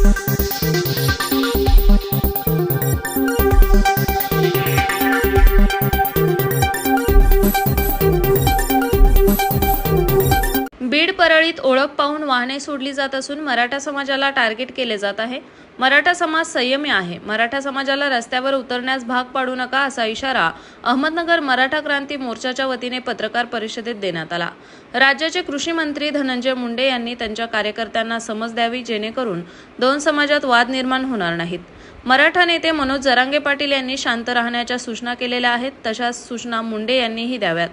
Thank you. परळीत ओळख पाहून वाहने सोडली जात असून मराठा समाजाला टार्गेट केले जात आहे. मराठा समाज संयमी आहे. मराठा समाजाला रस्त्यावर उतरण्यास भाग पाडू नका असा इशारा अहमदनगर मराठा क्रांती मोर्चाच्या वतीने पत्रकार परिषदेत देण्यात आला. राज्याचे कृषी मंत्री धनंजय मुंडे यांनी त्यांच्या कार्यकर्त्यांना समज द्यावी जेणेकरून दोन समाजात वाद निर्माण होणार नाहीत. मराठा नेते मनोज जरांगे पाटील यांनी शांत राहण्याच्या सूचना केलेल्या आहेत. तशाच सूचना मुंडे यांनीही द्याव्यात.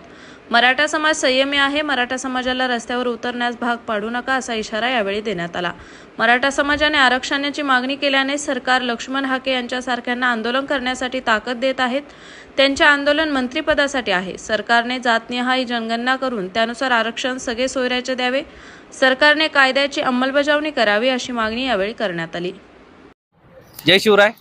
मराठा समाज संयमी आहे मराठा समाजाला रस्त्यावर उतरण्यास भाग पाडू नका असा इशारा यावेळी देण्यात आला. मराठा समाजाने आरक्षणाची मागणी केल्याने सरकार लक्ष्मण हाके यांच्यासारख्यांना आंदोलन करण्यासाठी ताकद देत आहेत. त्यांचे आंदोलन मंत्रिपदासाठी आहे. सरकारने जातनिहाय जनगणना करून त्यानुसार आरक्षण सगळे सोयऱ्याचे द्यावे. सरकारने कायद्याची अंमलबजावणी करावी अशी मागणी यावेळी करण्यात आली. जय शिवराय.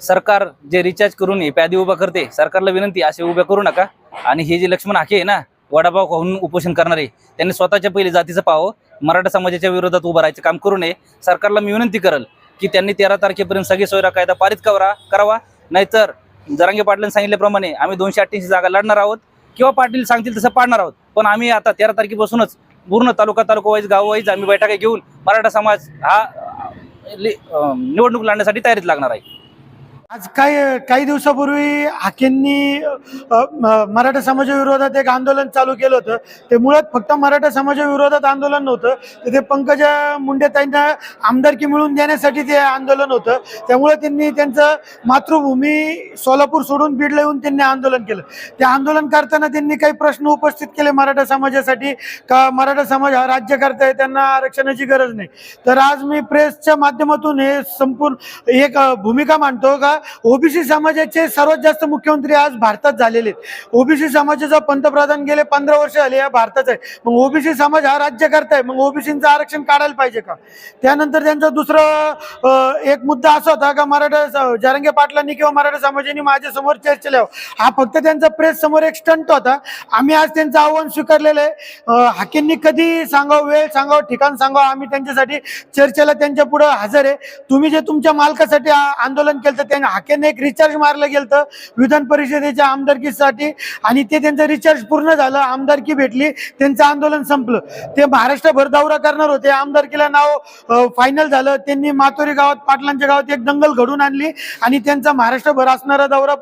सरकार जे रिचार्ज करून हे प्यादी उभा करते सरकारला विनंती असे उभ्या करू नका. आणि हे जे लक्ष्मण हाके आहे ना वडापाव खाऊन उपोषण करणारे त्यांनी स्वतःच्या पहिले जातीचं पाहावं. मराठा समाजाच्या विरोधात उभं राहायचं काम करू नये. सरकारला मी विनंती करल की त्यांनी तेरा तारखेपर्यंत सगळे सोयरा कायदा पारित करा करावा. नाहीतर जरांगे पाटलांनी सांगितल्याप्रमाणे आम्ही दोनशे अठ्ठ्याऐंशी जागा लढणार आहोत. किंवा पाटील सांगतील तसं पाडणार आहोत. पण आम्ही आता तेरा तारखेपासूनच पूर्ण तालुका तालुका वाईज गाव वाईज आम्ही बैठका घेऊन मराठा समाज हा निवडणूक लढण्यासाठी तयारीत लागणार आहे. आज काही काही दिवसापूर्वी हाकेंनी मराठा समाजाविरोधात एक आंदोलन चालू केलं होतं. ते मुळात फक्त मराठा समाजाविरोधात आंदोलन नव्हतं. तर ते पंकजा मुंडेताईंना आमदारकी मिळवून देण्यासाठी ते आंदोलन होतं. त्यामुळे त्यांनी त्यांचं मातृभूमी सोलापूर सोडून बीडला येऊन त्यांनी आंदोलन केलं. ते आंदोलन करताना त्यांनी काही प्रश्न उपस्थित केले मराठा समाजासाठी. का मराठा समाज हा राज्य करताय त्यांना आरक्षणाची गरज नाही. तर आज मी प्रेसच्या माध्यमातून हे संपूर्ण एक भूमिका मांडतो का? ओबीसी समाजाचे सर्वात जास्त मुख्यमंत्री आज भारतात झालेले आहेत. ओबीसी समाजाचा पंतप्रधान गेले पंधरा वर्ष झाले या भारताचा आहे. मग ओबीसी समाज हा राज्य करताय. मग ओबीसीचं आरक्षण काढायला पाहिजे का? त्यानंतर त्यांचा दुसरा एक मुद्दा असा होता का मराठा जारंगे पाटलांनी किंवा मराठा समाजाने माझ्यासमोर चर्चेला हा फक्त त्यांचा प्रेस समोर एक स्टंट होता. आम्ही आज त्यांचं आव्हान स्वीकारलेलं आहे. हाकींनी कधी सांगावं वेळ सांगावं ठिकाण सांगावं आम्ही त्यांच्यासाठी चर्चेला त्यांच्या पुढे हजर आहे. तुम्ही जे तुमच्या मालकासाठी आंदोलन केलं तर त्यांना हाकेने एक रिचार्ज मारलं गेलं तर विधान परिषदेच्या आमदारकीसाठी. आणि ते त्यांचं रिचार्ज पूर्ण झालं आमदारकी भेटली त्यांचं आंदोलन संपलं. ते महाराष्ट्रभर दौरा करणार होते. आमदारकीला नाव फायनल झालं. त्यांनी मातोरी गावात पाटलांच्या गावात एक दंगल घडून आणली आणि त्यांचा महाराष्ट्रभर असणारा दौरा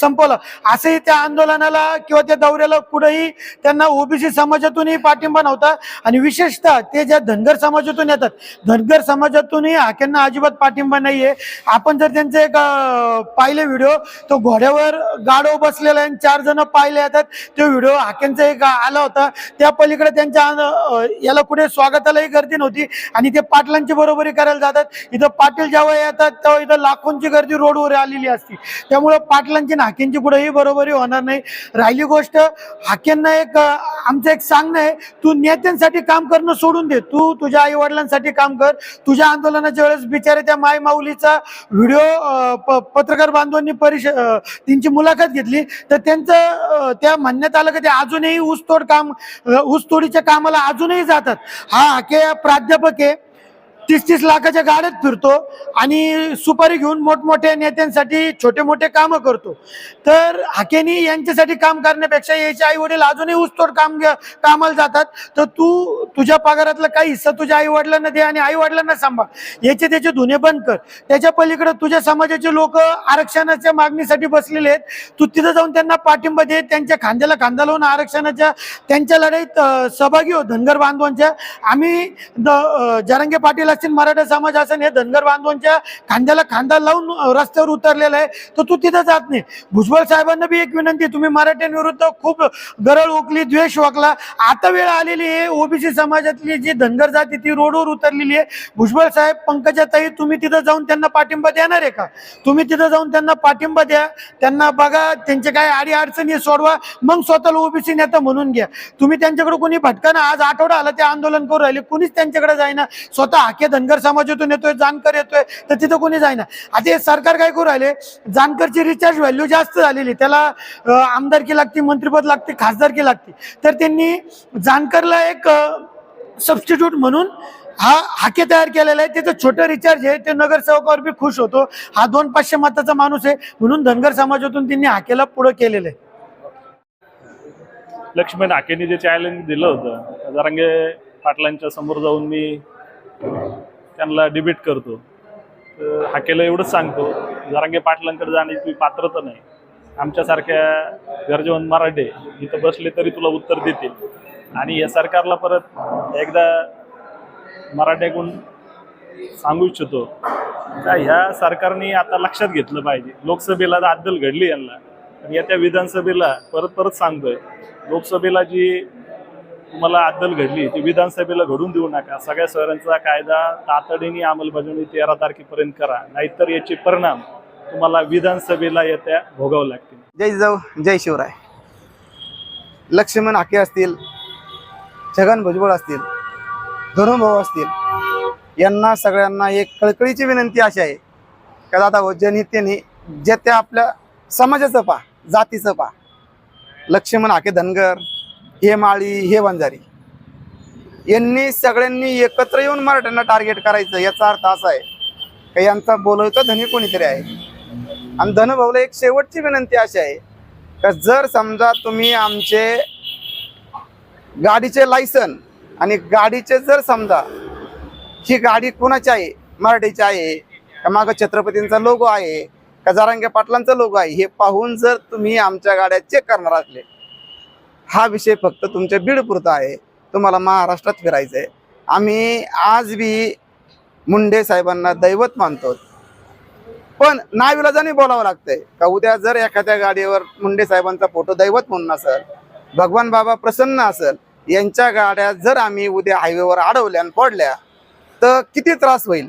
संपवला. असंही त्या आंदोलनाला किंवा त्या दौऱ्याला पुढेही त्यांना ओबीसी समाजातूनही पाठिंबा नव्हता. आणि विशेषतः ते ज्या धनगर समाजातून येतात धनगर समाजातूनही हाक्यांना अजिबात पाठिंबा नाहीये. आपण जर त्यांचे एक पाहिले व्हिडिओ तो घोड्यावर गाडो बसलेला आहे आणि चार जण पाहिले येतात तो व्हिडिओ हाक्यांचा एक आला होता. त्या पलीकडे त्यांच्या याला कुठे स्वागतालाही गर्दी नव्हती. आणि ते पाटलांची बरोबरी करायला जातात. इथं पाटील जेव्हा येतात तेव्हा इथं लाखोंची गर्दी रोडवर आलेली असते. त्यामुळे पाटलांची आणि हाकेंची कुठेही बरोबरी होणार नाही. राहिली गोष्ट हाकेंना एक आमचं एक सांगणं आहे तू नेत्यांसाठी काम करणं सोडून दे. तू तुझ्या आई वडिलांसाठी काम कर. तुझ्या आंदोलनाच्या वेळेस बिचारे त्या माय माऊलीचा व्हिडिओ प- पत्रकार बांधवांनी परिष त्यांची मुलाखत घेतली. तर त्यांचं त्या म्हणण्यात आलं की ते अजूनही ऊसतोड काम ऊसतोडीच्या कामाला अजूनही जातात. हा हाके प्राध्यापक आहे. तीस तीस लाखाच्या गाड्यात फिरतो आणि सुपारी घेऊन मोठमोठ्या नेत्यांसाठी छोटे मोठे कामं करतो. तर हाकेनी यांच्यासाठी काम करण्यापेक्षा याचे आई वडील अजूनही ऊसतोड काम घ्या- कामाला जातात. तर तू तुझ्या पगारातला काही हिस्सा तुझ्या आई वडिलांना दे आणि आई वडिलांना सांभाळ. याचे त्याचे धुणे बंद कर. त्याच्या पलीकडे तुझ्या समाजाचे लोक आरक्षणाच्या मागणीसाठी बसलेले आहेत. तू तिथं जाऊन त्यांना पाठिंबा दे. त्यांच्या खांद्याला खांदा लावून आरक्षणाच्या त्यांच्या लढाईत सहभागी हो धनगर बांधवांच्या. आम्ही द- जरांगे पाटील असतील मराठा समाज असेल हे धनगर बांधवांच्या खांद्याला खांदा लावून रस्त्यावर उतरलेला आहे. तर तू तिथं जात नाही. भुजबळ साहेबांना बी एक विनंती तुम्ही मराठ्यांविरुद्ध खूप गरळ ओकली द्वेष ओकला आता वेळ आलेली आहे ओबीसी समाजातली जी धनगर जाती ती रोडवर उतरलेली आहे. भुजबळ साहेब पंकजाताई तुम्ही तिथं जाऊन त्यांना पाठिंबा देणार आहे का? तुम्ही तिथं जाऊन त्यांना पाठिंबा द्या. त्यांना बघा त्यांचे काय आडी अडचणी सोडवा. मग स्वतःला ओबीसी नेता म्हणून घ्या. तुम्ही त्यांच्याकडे कोणी भटकाना आज आठवडा आला ते आंदोलन करू राहिले. कोणीच त्यांच्याकडे जाईना. स्वतः हाके धनगर समाजातून येतोय जानकर येतोय तर तिथं कोणी जाईना. आता हे सरकार काय करू राहिले? जानकरची रिचार्ज व्हॅल्यू जास्त झालेली. त्याला आमदारकी लागते मंत्रिपद लागते खासदारकी लागते. तर त्यांनी जानकरला एक सबस्टिट्यूट म्हणून हा हाके तयार केलेला आहे. त्याचं छोटं रिचार्ज आहे. ते नगरसेवकावर बी खुश होतो. हा दोन पाचशे मताचा माणूस आहे. म्हणून धनगर समाजातून त्यांनी हाकेला पुढे केलेलं आहे. लक्ष्मण हाकेने जे चॅलेंज दिलं होतं जरांगे पाटलांच्या समोर जाऊन मी त्यांना डिबेट करतो. तर हाकेला एवढंच सांगतो. जरांगे पाटलांकडे जाण्याची पात्रता नाही. आमच्यासारख्या गरजेवंत मराठे इथं बसले तरी तुला उत्तर देतील. आणि या सरकारला परत एकदा मराठ्याकडून सांगू इच्छितो. का ह्या सरकारने आता लक्षात घेतलं पाहिजे. लोकसभेला अद्दल घडली यांना. आणि येत्या विधानसभेला परत परत सांगतोय. लोकसभेला जी तुम्हाला अद्दल घडली ती विधानसभेला घडून देऊ नका. सगळ्या शहरांचा कायदा तातडीने अंमलबजावणी तेरा तारखेपर्यंत करा. नाहीतर याचे परिणाम तुम्हाला विधानसभेला येत्या भोगावं लागतील. जय जाऊ जय शिवराय. लक्ष्मण हाके असतील छगन भुजबळ असतील धनुभाऊ असतील यांना सगळ्यांना एक कळकळीची विनंती अशी आहे का दादा हो जनतेने जे त्या आपल्या समाजाचं पा जातीचं पा लक्ष्मण हाके धनगर हे माळी हे वंजारी. यांनी सगळ्यांनी एकत्र येऊन मराठ्यांना टार्गेट करायचं याचा अर्थ असा आहे का यांचा बोलवता धनी कोणीतरी आहे. आणि धनभाऊला एक शेवटची विनंती अशी आहे का जर समजा तुम्ही आमचे गाडीचे लायसन आणि गाडीचे जर समजा ही गाडी कोणाची आहे मराठीची आहे का मागं छत्रपतींचा लोगो आहे का जारांगे पाटलांचा लोगो आहे हे पाहून जर तुम्ही आमच्या गाड्या चेक करणार असले हा विषय फक्त तुमच्या बीडपुरता आहे. तुम्हाला महाराष्ट्रात फिरायचं आहे आम्ही आज बी मुंडे साहेबांना दैवत मानतो. पण नाविलाजाने बोलावं लागतंय का उद्या जर एखाद्या गाडीवर मुंडे साहेबांचा फोटो दैवत म्हणून असेल भगवान बाबा प्रसन्न असेल यांच्या गाड्या जर आम्ही उद्या हायवेवर अडवल्या आणि पडल्या तर किती त्रास होईल?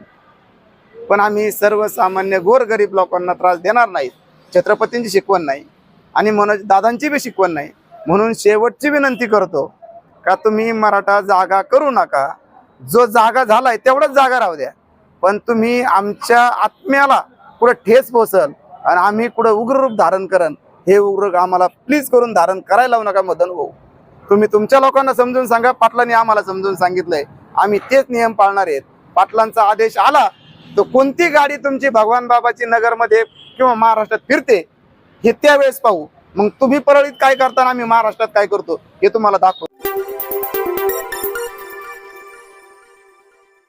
पण आम्ही सर्वसामान्य गोरगरीब लोकांना त्रास देणार नाही छत्रपतींची शिकवण नाही. आणि मनोज दादांची बी शिकवण नाही. म्हणून शेवटची विनंती करतो का तुम्ही मराठा जागा करू नका. जो जागा झालाय तेवढाच जागा राहू द्या. पण तुम्ही आमच्या आत्म्याला कुठं ठेस पोचल आणि आम्ही कुठं उग्र रूप धारण करन हे उग्र आम्हाला प्लीज करून धारण करायला लावू नका मदन भाऊ. तुम्ही तुमच्या लोकांना समजून सांगा पाटलांनी आम्हाला समजून सांगितलंय. आम्ही तेच नियम पाळणार आहेत. पाटलांचा आदेश आला तर कोणती गाडी तुमची भगवान बाबाची नगरमध्ये किंवा महाराष्ट्रात फिरते हे त्यावेळेस पाहू. मग तुम्ही परळीत काय करताना आम्ही महाराष्ट्रात काय करतो हे तुम्हाला दाखव